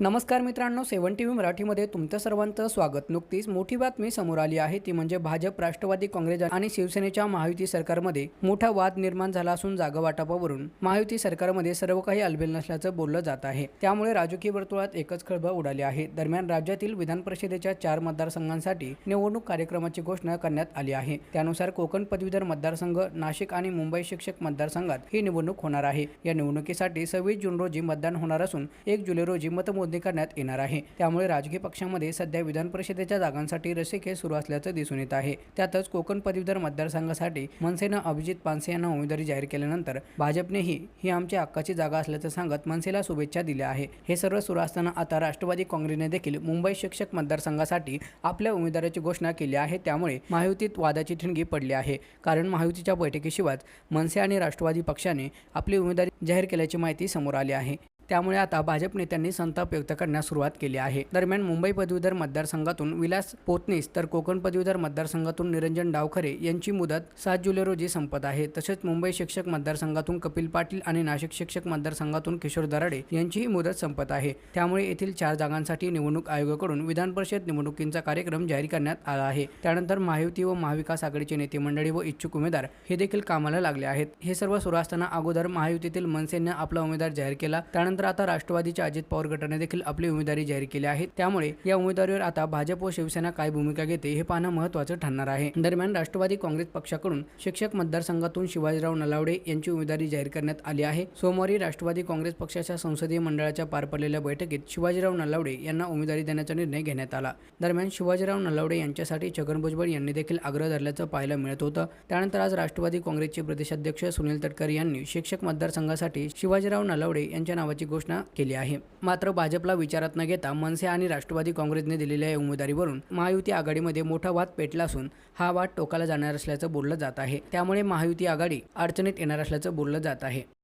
नमस्कार मित्रांनो सेवन T V मराठीमध्ये तुमचं सर्वांचं स्वागत. नुकतीच मोठी बातमी समोर आली आहे ती म्हणजे भाजप राष्ट्रवादी काँग्रेस आणि शिवसेनेच्या महायुती सरकारमध्ये मोठा वाद निर्माण झाला असून जागा वाटपावरून महायुती सरकारमध्ये सर्व काही अलबेल नसल्याचं बोललं जात आहे. त्यामुळे राजकीय वर्तुळात एकच खळबळ उडाली आहे. दरम्यान राज्यातील विधान परिषदेच्या चार मतदारसंघांसाठी निवडणूक कार्यक्रमाची घोषणा करण्यात आली आहे. त्यानुसार कोकण पदवीधर मतदारसंघ नाशिक आणि मुंबई शिक्षक मतदारसंघात ही निवडणूक होणार आहे. या निवडणुकीसाठी सव्वीस जून रोजी मतदान होणार असून एक जुलै रोजी मतमोजणी करण्यात येणार आहे. त्यामुळे राजकीय पक्षामध्ये सध्या विधान परिषदेच्या जागांसाठी रस्सीखेच सुरू असल्याचं दिसून येत आहे. त्यातच कोकण पदवीधर मतदारसंघासाठी मनसेनं अभिजित पानसे यांना उमेदवारी जाहीर केल्यानंतर भाजपनेही ही आमच्या हक्काची जागा असल्याचं सांगत मनसेला शुभेच्छा दिल्या आहे. हे सर्व सुरू असताना आता राष्ट्रवादी काँग्रेसने देखील मुंबई शिक्षक मतदारसंघासाठी आपल्या उमेदवाराची घोषणा केली आहे. त्यामुळे महायुतीत वादाची ठिणगी पडली आहे. कारण महायुतीच्या बैठकीशिवाय मनसे आणि राष्ट्रवादी पक्षाने आपली उमेदवारी जाहीर केल्याची माहिती समोर आली आहे. त्यामुळे आता भाजप नेत्यांनी संताप व्यक्त करण्यास सुरुवात केली आहे. दरम्यान मुंबई पदवीधर मतदारसंघातून विलास पोतनीस तर कोकण पदवीधर मतदारसंघातून निरंजन डावखरे यांची मुदत सात जुलै रोजी संपत आहे. तसेच मुंबई शिक्षक मतदारसंघातून कपिल पाटील आणि नाशिक शिक्षक मतदारसंघातून किशोर दराडे यांचीही मुदत संपत आहे. त्यामुळे येथील चार जागांसाठी निवडणूक आयोगाकडून विधान परिषद निवडणुकींचा कार्यक्रम जाहीर करण्यात आला आहे. त्यानंतर महायुती व महाविकास आघाडीचे नेते मंडळी व इच्छुक उमेदवार हे देखील कामाला लागले आहेत. हे सर्व सुरू असताना अगोदर महायुतीतील मनसेने आपला उमेदवार जाहीर केला. त्यानंतर आता राष्ट्रवादीच्या अजित पवार गटाने देखील आपली उमेदवारी जाहीर केली आहे. त्यामुळे या उमेदवारीवर आता भाजप व शिवसेना काय भूमिका घेते हे पाहणं महत्त्वाचं ठरणार आहे. दरम्यान राष्ट्रवादी काँग्रेस पक्षाकडून शिक्षक मतदारसंघातून शिवाजीराव नलावडे यांची उमेदवारी जाहीर करण्यात आली आहे. सोमवारी राष्ट्रवादी काँग्रेस पक्षाच्या संसदीय मंडळाच्या पार पडलेल्या बैठकीत शिवाजीराव नलावडे यांना उमेदवारी देण्याचा निर्णय घेण्यात आला. दरम्यान शिवाजीराव नलावडे यांच्यासाठी छगन भुजबळ यांनी देखील आग्रह धरल्याचं पाहायला मिळत होतं. त्यानंतर आज राष्ट्रवादी काँग्रेसचे प्रदेशाध्यक्ष सुनील तटकरे यांनी शिक्षक मतदारसंघासाठी शिवाजीराव नलावडे यांच्या नावाची घोषणा केली आहे. मात्र भाजपला विचारात न घेता मनसे आणि राष्ट्रवादी काँग्रेसने दिलेल्या या उमेदवारीवरून महायुती आघाडीमध्ये मोठा वाद पेटला असून हा वाद टोकाला जाणार असल्याचं बोललं जात आहे. त्यामुळे महायुती आघाडी अडचणीत येणार असल्याचं बोललं जात आहे.